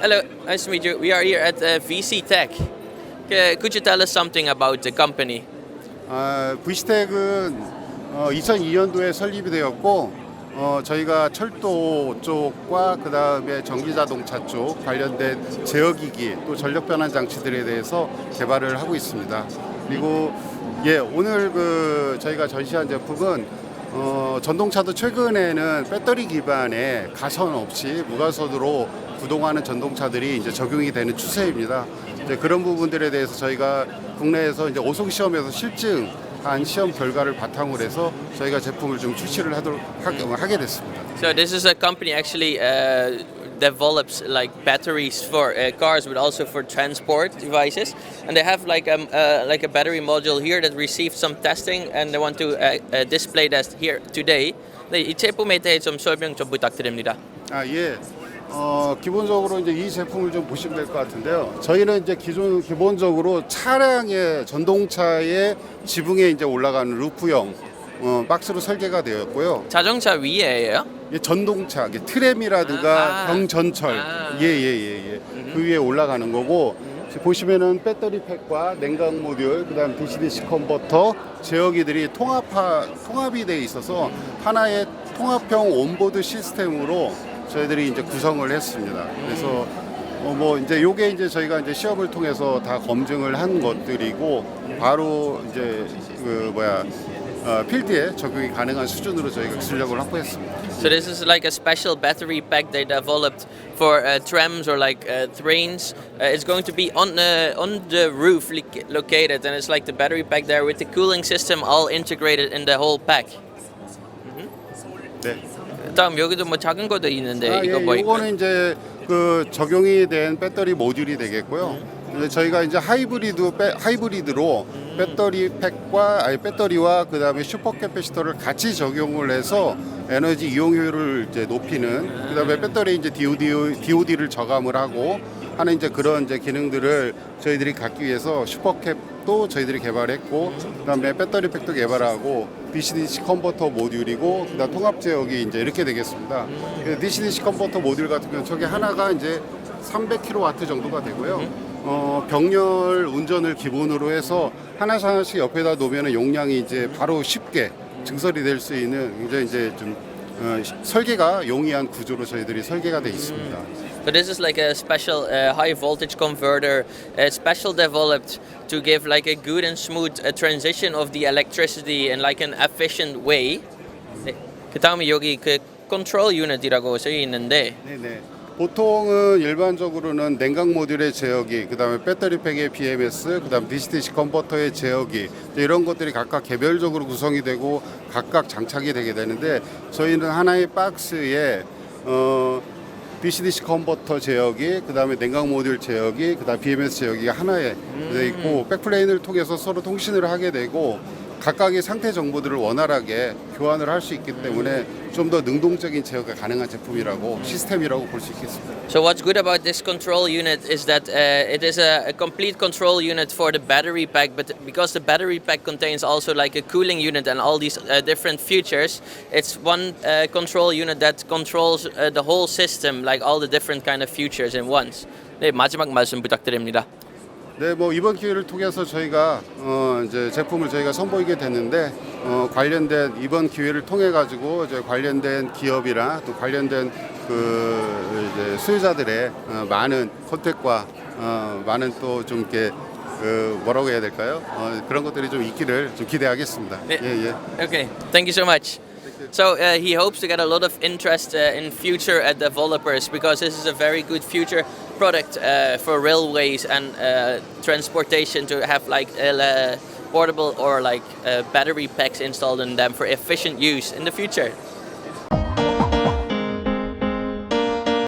Nice to meet you. We are here at uh, VC Tech. Uh, could you tell us something about the company? 아, VC텍은 어, 2002년도에 설립이 되었고 어, 저희가 철도 쪽과 그 다음에 전기자동차 쪽 관련된 제어기기 또 전력 변환 장치들에 대해서 개발을 하고 있습니다. 그리고 예 오늘 그 저희가 전시한 제품은 어, 전동차도 최근에는 배터리 기반의 가선 없이 무가선으로 구동하는 전동차들이 이제 적용이 되는 추세입니다. 이제 그런 부분들에 대해서 저희가 국내에서 이제 오송 시험에서 실증한 시험 결과를 바탕으로 해서 저희가 제품을 좀 출시를 하도록 하게, 됐습니다. So this is a company actually uh, develops like batteries for uh, cars, but also for transport devices. And they have like um, uh, like a battery module here that received some testing, and they want to uh, uh, display that here today. 네, 이 제품에 대해 좀 설명 좀 부탁드립니다. 아 예. 어, 기본적으로 이제 이 제품을 좀 보시면 될 것 같은데요. 저희는 이제 기존 기본적으로 차량의 전동차의 지붕에 이제 올라가는 루프형 어, 박스로 설계가 되었고요. 자동차 위에예요? 이 전동차, 이게 트램이라든가 아, 아. 경전철, 아. 예 예 예 예, 그 위에 올라가는 거고 지금 보시면은 배터리 팩과 냉각 모듈, 그 다음 DC-DC 컨버터 제어기들이 통합화 통합이 돼 있어서 하나의 통합형 온보드 시스템으로 저희들이 이제 구성을 했습니다. 그래서 어 뭐 이제 요게 이제 저희가 이제 시험을 통해서 다 검증을 한 것들이고 바로 이제 그 뭐야 어, 필드에 적용이 가능한 수준으로 저희가 기술력을 확보했습니다. So this is like a special battery pack they developed for uh, trams or like uh, trains. Uh, it's going to be on the on the roof li- located, and it's like the battery pack there with the cooling system all integrated in the whole pack. 네. 다음 여기도 뭐 작은 것도 있는데 아, 이거 예, 뭐 이거는 이제 그 적용이 된 배터리 모듈이 되겠고요. 이제 저희가 이제 하이브리드 배, 하이브리드로 배터리 팩과 아니 배터리와 그다음에 슈퍼 캐패시터를 같이 적용을 해서 에너지 이용 효율을 이제 높이는 그다음에 배터리 이제 DOD DOD를 저감을 하고 하는 이제 그런 이제 기능들을 저희들이 갖기 위해서 슈퍼캡도 저희들이 개발했고 그다음에 배터리 팩도 개발하고 DC-DC 컨버터 모듈이고 그다음 통합 제어기 이제 이렇게 되겠습니다. DC-DC 컨버터 모듈 같은 경우는 저게 하나가 이제 300kW 정도가 되고요. 어, 병렬 운전을 기본으로 해서 하나씩 하나씩 옆에다 놓으면 용량이 이제 바로 쉽게 증설이 될 수 있는 굉장히 이제 좀 어, 시- 설계가 용이한 구조로 저희들이 설계가 돼 있습니다. So this is like a special uh, high voltage converter, uh, special developed to give like a good and smooth uh, transition of the electricity in like an efficient way. 네. 그 다음에 여기 그 control unit이라고 써 있는데 네네. 보통은 일반적으로는 냉각 모듈의 제어기, 그다음에 배터리 팩의 BMS, 그다음 DC-DC 컨버터의 제어기 이런 것들이 각각 개별적으로 구성이 되고 각각 장착이 되게 되는데 저희는 하나의 박스에 어, DC-DC 컨버터 제어기, 그 다음에 냉각 모듈 제어기, 그 다음 BMS 제어기가 하나에 돼 있고 백플레인을 통해서 서로 통신을 하게 되고 각각의 상태 정보들을 원활하게 교환을 할 수 있기 때문에 좀 더 능동적인 제어가 가능한 제품이라고 시스템이라고 볼 수 있겠습니다. So what's good about this control unit is that uh, it is a, a complete control unit for the battery pack, but because the battery pack contains also like a cooling unit and all these uh, different features, it's one uh, control unit that controls uh, the whole system, like all the different kind of features in once. 네, 마지막 말씀 부탁드립니다. 네, 뭐 이번 기회를 통해서 저희가 어 이제 제품을 저희가 선보이게 됐는데 어 관련된 이번 기회를 통해 가지고 이제 관련된 기업이나 또 관련된 그 이제 수요자들의 어 많은 컨택과 어 많은 또 좀 이렇게 그 뭐라고 해야 될까요? 어 그런 것들이 좀 있기를 좀 기대하겠습니다. 네. 예, 예. Okay, thank you so much. So uh, he hopes to get a lot of interest uh, in future uh, developers because this is a very good future product uh, for railways and transportation to have like portable or like battery packs installed in them for efficient use in the future.